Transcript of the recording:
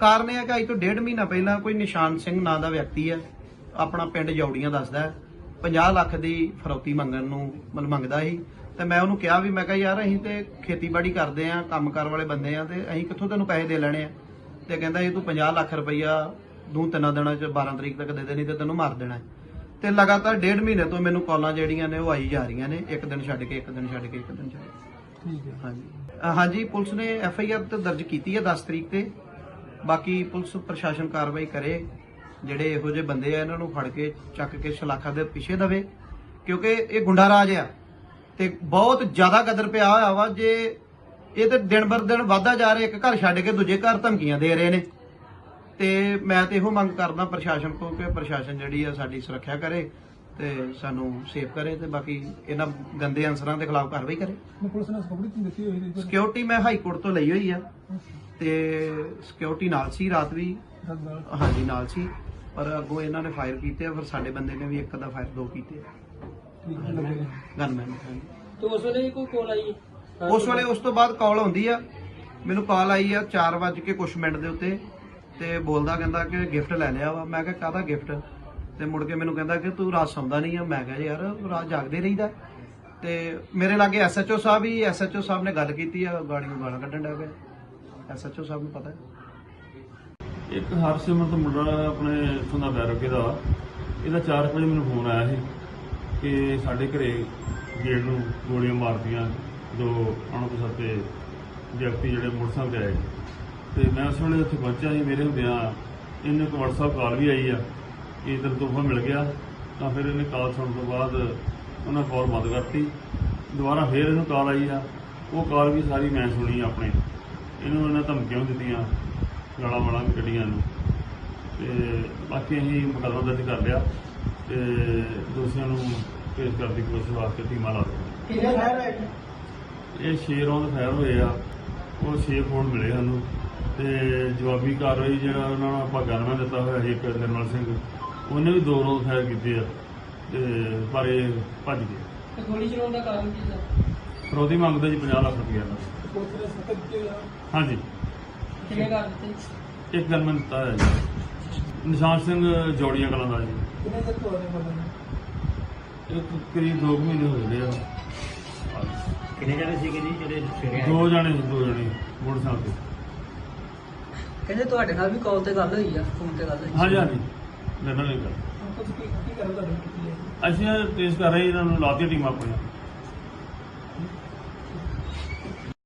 ਕਾਰਨ ਇਹ ਹੈ ਕਿ ਅੱਜ ਤੋਂ ਡੇਢ ਮਹੀਨਾ ਪਹਿਲਾਂ ਕੋਈ ਨਿਸ਼ਾਨ ਸਿੰਘ ਨਾਂ ਦਾ ਵਿਅਕਤੀ ਹੈ ਆਪਣਾ ਪਿੰਡ ਜੌੜੀਆਂ ਦੱਸਦਾ ਹੈ। 50 ਲੱਖ ਦੀ ਫਰੌਤੀ ਮੰਗਣ ਨੂੰ ਮਤਲਬ ਮੰਗਦਾ ਸੀ। ਤੇ ਮੈਂ ਉਹਨੂੰ ਕਿਹਾ ਵੀ ਮੈਂ ਕਿਹਾ ਯਾਰ ਅਸੀਂ ਤੇ ਖੇਤੀਬਾੜੀ ਕਰਦੇ ਆਂ ਕੰਮਕਾਰ ਵਾਲੇ ਬੰਦੇ ਆਂ ਤੇ ਅਸੀਂ ਕਿੱਥੋਂ ਤੈਨੂੰ ਪੈਸੇ ਦੇ ਲੈਣੇ ਆ? ਤੇ ਕਹਿੰਦਾ ਇਹ ਤੂੰ 50 ਲੱਖ ਰੁਪਈਆ ਦੂ ਤਿੰਨਾਂ ਦਿਨਾਂ ਚ 12 ਤਰੀਕ ਤੱਕ ਦੇ ਦੇ ਨਹੀਂ ਤੇ ਤੈਨੂੰ ਮਾਰ ਦੇਣਾ। ਤੇ ਲਗਾਤਾਰ ਡੇਢ ਮਹੀਨੇ ਤੋਂ ਮੈਨੂੰ ਕਾਲਾਂ ਜਿਹੜੀਆਂ ਨੇ ਉਹ ਆਈ ਜਾ ਰਹੀਆਂ ਨੇ ਇੱਕ ਦਿਨ ਛੱਡ ਕੇ ਇੱਕ ਦਿਨ ਛੱਡ ਕੇ ਇੱਕ ਦਿਨ ਛੱਡ ਕੇ। ਠੀਕ ਹੈ। ਹਾਂਜੀ। ਹਾਂਜੀ ਪੁਲਿਸ ਨੇ ਐਫ ਆਈ ਆਰ ਤੇ ਦਰਜ ਕੀਤੀ ਹੈ 10 ਤਰੀਕ ਤੇ। ਬਾਕੀ ਪੁਲਿਸ ਪ੍ਰਸ਼ਾਸਨ ਕਾਰਵਾਈ ਕਰੇ, ਜਿਹੜੇ ਇਹੋ ਜਿਹੇ ਬੰਦੇ ਆ, ਇਹਨਾਂ ਨੂੰ ਫੜ ਕੇ, ਚੱਕ ਕੇ ਸ਼ਲਾਖਾ ਦੇ ਪਿੱਛੇ ਦਵੇ, ਕਿਉਂਕਿ ਇਹ ਗੁੰਡਾ ਰਾਜ ਆ ਤੇ ਬਹੁਤ ਜ਼ਿਆਦਾ ਕਦਰ ਪਿਆ ਹੋਇਆ ਵਾ, ਜੇ ਇਹ ਤੇ ਦਿਨ ਬਰ ਦਿਨ ਵਾਧਾ ਜਾ ਰਿਹਾ, ਇੱਕ ਘਰ ਛੱਡ ਕੇ ਦੂਜੇ ਘਰ ਧਮਕੀਆਂ ਦੇ ਰਹੇ ਨੇ। ਤੇ ਮੈਂ ਤੇ ਇਹੋ ਮੰਗ ਕਰਦਾ ਪ੍ਰਸ਼ਾਸਨ ਕੋਲ ਕਿ ਪ੍ਰਸ਼ਾਸਨ ਜਿਹੜੀ ਆ ਸਾਡੀ ਸੁਰੱਖਿਆ ਕਰੇ ਤੇ ਸਾਨੂੰ ਸੇਫ ਕਰੇ ਤੇ ਬਾਕੀ ਇਹਨਾਂ ਗੰਦੇ ਅਨਸਰਾਂ ਦੇ ਖਿਲਾਫ ਕਾਰਵਾਈ ਕਰੇ। ਪੁਲਿਸ ਨੇ ਸਬੂਤ ਨਹੀਂ ਦਿੱਤੀ ਹੋਈ ਹੈ ਸਿਕਿਉਰਿਟੀ ਮੈਂ ਹਾਈ ਕੋਰਟ ਤੋਂ ਲਈ ਹੋਈ ਆ। ਤੇ ਸਿਕਿਉਰਿਟੀ ਨਾਲ ਸੀ ਰਾਤ ਵੀ। ਹਾਂਜੀ ਨਾਲ ਸੀ। ਪਰ ਅੱਗੋਂ ਇਹਨਾਂ ਨੇ ਫਾਇਰ ਕੀਤੇ ਆ ਫਿਰ ਸਾਡੇ ਬੰਦੇ ਨੇ ਵੀ ਇੱਕ ਦਾ ਫਾਇਰ ਦੋ ਕੀਤੇ ਗਨਮੈਨ ਤੇ ਉਸ ਵੇਲੇ ਕੋਈ ਕੋਲ ਆਈ? ਉਸ ਵੇਲੇ ਉਸ ਤੋਂ ਬਾਅਦ ਕਾਲ ਆਉਂਦੀ ਆ। ਮੈਨੂੰ ਕਾਲ ਆਈ ਆ 4 ਵਜੇ ਕੇ ਕੁਛ ਮਿੰਟ ਦੇ ਉੱਤੇ ਤੇ ਬੋਲਦਾ ਕਹਿੰਦਾ ਕਿ ਗਿਫਟ ਲੈ ਲਿਆ ਵਾ। ਮੈਂ ਕਿਹਾ ਕਾਹਦਾ ਗਿਫਟ ਤੇ ਮੁੜ ਕੇ ਮੈਨੂੰ ਕਹਿੰਦਾ ਕਿ ਤੂੰ ਰਾਤ ਸੌਂਦਾ ਨਹੀਂ ਆ। ਮੈਂ ਕਿਹਾ ਯਾਰ ਰਾਤ ਜਾਗਦੇ ਰਹੀਦਾ। ਤੇ ਮੇਰੇ ਲਾਗੇ ਐਸਐਚਓ ਸਾਹਿਬ ਹੀ ਐਸਐਚਓ ਸਾਹਿਬ ਨੇ ਗੱਲ ਕੀਤੀ ਆ, ਗਾੜੀਆਂ ਗਾਲਾਂ ਕੱਢਣ ਲੱਗ ਗਏ ਐਸਐਚਓ ਸਾਹਿਬ ਨੂੰ ਪਤਾ ਇੱਕ ਹਰਸਿਮਰਤ ਮੁੰਡਾ ਆਪਣੇ ਇੱਥੋਂ ਦਾ ਬੈਰੋਕੇ ਦਾ। ਇਹਦਾ 4 ਵਜੇ ਮੈਨੂੰ ਫੋਨ ਆਇਆ ਸੀ ਕਿ ਸਾਡੇ ਘਰੇ ਗੇਟ ਨੂੰ ਗੋਲੀਆਂ ਮਾਰਦੀਆਂ ਦੋ ਅਣਪਛਾਤੇ ਵਿਅਕਤੀ ਜਿਹੜੇ ਮੋਟਰਸਾਈਕਲ ਤੇ ਆਏ। ਤੇ ਮੈਂ ਉਸ ਵੇਲੇ ਉੱਥੇ ਪਹੁੰਚਿਆ ਸੀ। ਮੇਰੇ ਹੁੰਦਿਆਂ ਇਹਨੂੰ ਇੱਕ WhatsApp ਕਾਲ ਵੀ ਆਈ ਆ। ਕਿ ਇਧਰ ਤੋਹਫਾ ਮਿਲ ਗਿਆ ਤਾਂ ਫਿਰ ਇਹਨੇ ਕਾਲ ਸੁਣਨ ਤੋਂ ਬਾਅਦ ਉਹਨਾਂ ਕਾਲ ਬੰਦ ਕਰਤੀ। ਦੁਬਾਰਾ ਫਿਰ ਇਹਨੂੰ ਕਾਲ ਆਈ ਆ। ਉਹ ਕਾਲ ਵੀ ਸਾਰੀ ਮੈਂ ਸੁਣੀ ਆਪਣੇ। ਇਹਨੂੰ ਇਹਨਾਂ ਧਮਕੀਆਂ ਦਿੱਤੀਆਂ ਗਾਲਾਂ ਵਾਲਾਂ ਵੀ ਕੱਢੀਆਂ ਨੂੰ ਤੇ ਬਾਕੀ ਅਸੀਂ ਮੁਕੱਦਮਾ ਦਰਜ ਕਰ ਲਿਆ ਤੇ ਦੋਸ਼ੀਆਂ ਨੂੰ ਪੇਸ਼ ਕਰਨ ਦੀ ਕੋਸ਼ਿਸ਼ ਵਾਸਤੇ ਟੀਮਾਂ ਲਾ ਦਿੱਤੀਆਂ। ਇਹ ਛੇ ਰੌਂਦ ਫਾਇਰ ਹੋਏ ਆ। ਉਹ ਛੇ ਫੋਨ ਮਿਲੇ ਸਾਨੂੰ। ਤੇ ਜਵਾਬੀ ਕਾਰਵਾਈ ਜਿਹੜਾ ਉਹਨਾਂ ਨੂੰ ਆਪਾਂ ਗਨਮੈਨ ਦਿੱਤਾ ਹੋਇਆ ਇੱਕ ਨਿਰਮਲ ਸਿੰਘ। ਉਹਨੇ ਵੀ ਦੋ ਰੌਂਦ ਫਾਇਰ ਕੀਤੇ ਆ ਤੇ ਪਰ ਇਹ ਭੱਜ ਗਏ। ਤੇ ਗੋਲੀ ਚਲਾਉਣ ਦਾ ਕਾਰਨ ਕੀ ਸੀ? ਫਰੋਦੀ ਮੰਗਦੇ ਜੀ 50 ਲੱਖ ਰੁਪਏ ਦਾ ਹਾਂਜੀ। ਕਿੰਨੇ ਕਰ ਦਿੱਤੇ? ਇੱਕ ਦਿੱਤਾ ਜੀ। ਨਿਸ਼ਾਨ ਸਿੰਘ ਜੋੜੀਆਂ ਕਲਾਂ ਦਾ ਜੀ। ਕਿੰਨੇ ਤੱਕ ਇਹ ਕਰੀਬ 2 ਮਹੀਨੇ ਹੋ ਗਏ ਆ। ਕਿੰਨੇ ਜਣੇ ਸੀਗੇ ਜੀ ਜਿਹੜੇ ਦੋ ਜਣੇ ਸੀ, ਦੋ ਜਣੇ ਮੋਟਰਸਾਈਕਲ ਤੇ। ਕਹਿੰਦੇ ਤੁਹਾਡੇ ਨਾਲ ਵੀ ਕਾਲ ਤੇ ਗੱਲ ਹੋਈ ਆ ਫੋਨ ਤੇ ਗੱਲ ਹੋਈ ਹਾਂਜੀ ਹਾਂਜੀ। ਮੇਰੇ ਨਾਲ ਹੀ ਗੱਲ ਹੁਣ ਤੁਸੀਂ ਕੀ ਕੀ ਕਰਨ ਦਾ ਕੀ ਹੈ ਅਸੀਂ ਇਹ ਕਰ ਰਹੇ ਇਹਨਾਂ ਨੂੰ ਲਾਤੀ ਟੀਮ ਆਪਣੀ